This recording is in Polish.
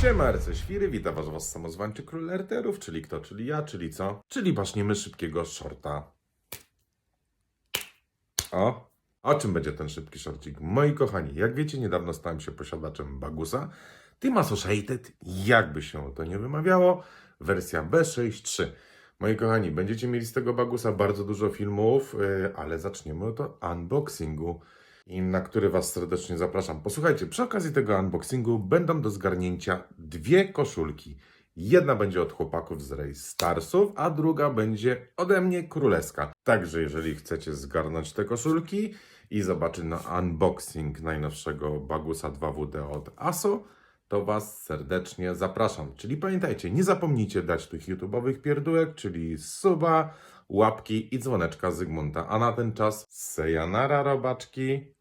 Siema, RC Świry, witam was, was samozwańczy król RTR-ów, czyli kto, czyli ja, czyli co? Czyli baśniemy szybkiego shorta. O, o czym będzie ten szybki shorcik? Moi kochani, jak wiecie, niedawno stałem się posiadaczem Bagusa. Team Associated, jakby się to nie wymawiało, wersja B6.3. Moi kochani, będziecie mieli z tego Bagusa bardzo dużo filmów, yy, ale zaczniemy od unboxingu i na który Was serdecznie zapraszam. Posłuchajcie, przy okazji tego unboxingu będą do zgarnięcia dwie koszulki. Jedna będzie od chłopaków z Race Starsów, a druga będzie ode mnie królewska. Także jeżeli chcecie zgarnąć te koszulki i zobaczyć na unboxing najnowszego Bagusa 2WD od ASO, to Was serdecznie zapraszam. Czyli pamiętajcie, nie zapomnijcie dać tych YouTube'owych pierdółek, czyli suba, łapki i dzwoneczka Zygmunta. A na ten czas sejanara robaczki.